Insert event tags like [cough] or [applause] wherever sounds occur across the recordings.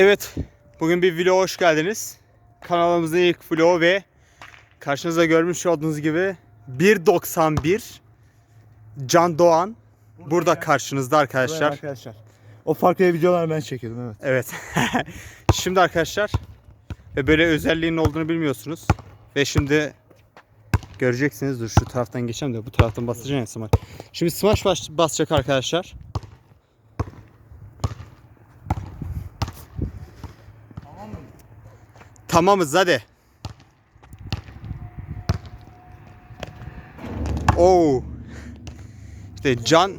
Evet, bugün bir vloga hoş geldiniz. Kanalımızın ilk vlogu ve karşınızda görmüş olduğunuz gibi 1.91 Can Doğan burada karşınızda arkadaşlar. arkadaşlar. O farklı videolar ben çekiyordum evet. Evet. [laughs] şimdi arkadaşlar ve böyle özelliğinin olduğunu bilmiyorsunuz. Ve şimdi göreceksiniz. Dur şu taraftan geçeceğim de bu taraftan basacağım ya smash. Şimdi smash bas- basacak arkadaşlar. Tamam mı? Tamamız hadi. Oo. İşte can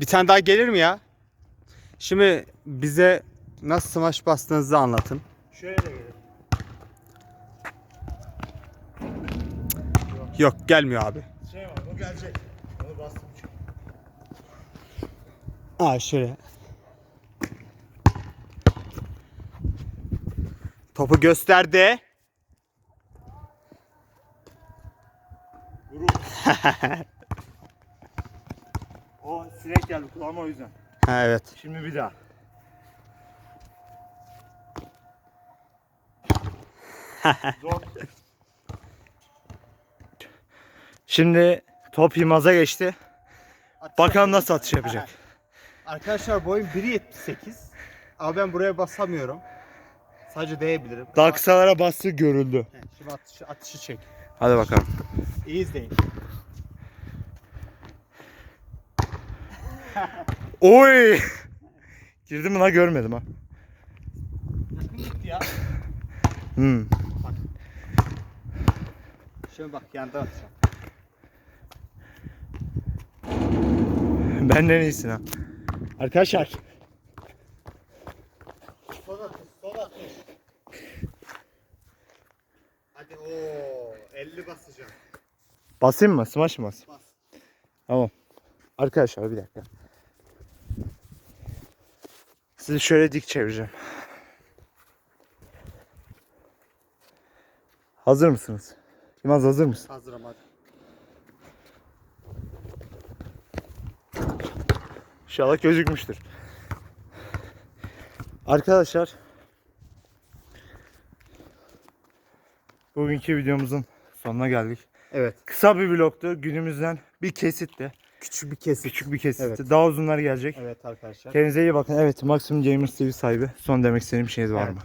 bir tane daha gelir mi ya? Şimdi bize nasıl smash bastığınızı anlatın. Şöyle. Yok gelmiyor abi. Şey var o gelecek. Onu bastım. Aa şöyle. Topu gösterdi. [laughs] O sinek geldi kulağıma o yüzden. Ha evet. Şimdi bir daha. Zor. [laughs] Şimdi top Yılmaz'a geçti. Bakalım nasıl atış yapacak. Arkadaşlar boyum 1.78 ama ben buraya basamıyorum. Sadece değebilirim. Daha kısalara bastı görüldü. Heh, Şimdi atışı, atışı çek. Hadi bakalım. İyi izleyin. Oy! Girdi mi lan görmedim ha. Yakın gitti ya. Hmm. Şimdi bak yandan atacağım. Benden iyisin ha. Arkadaşlar. Sol atış, sol atış. Hadi ooo 50 basacağım. Basayım mı? Smash mı bas? Bas. Tamam. Arkadaşlar bir dakika. Sizi şöyle dik çevireceğim. Hazır mısınız? Yılmaz hazır mısın? Hazırım hadi. İnşallah gözükmüştür. Arkadaşlar Bugünkü videomuzun sonuna geldik. Evet. Kısa bir vlogtu. Günümüzden bir kesitti. Küçük bir kesit. Küçük bir kesitti. Evet. Daha uzunlar gelecek. Evet arkadaşlar. Kendinize iyi bakın. Evet Maximum Gamers TV sahibi. Son demek istediğim bir şeyiniz var Evet. mı?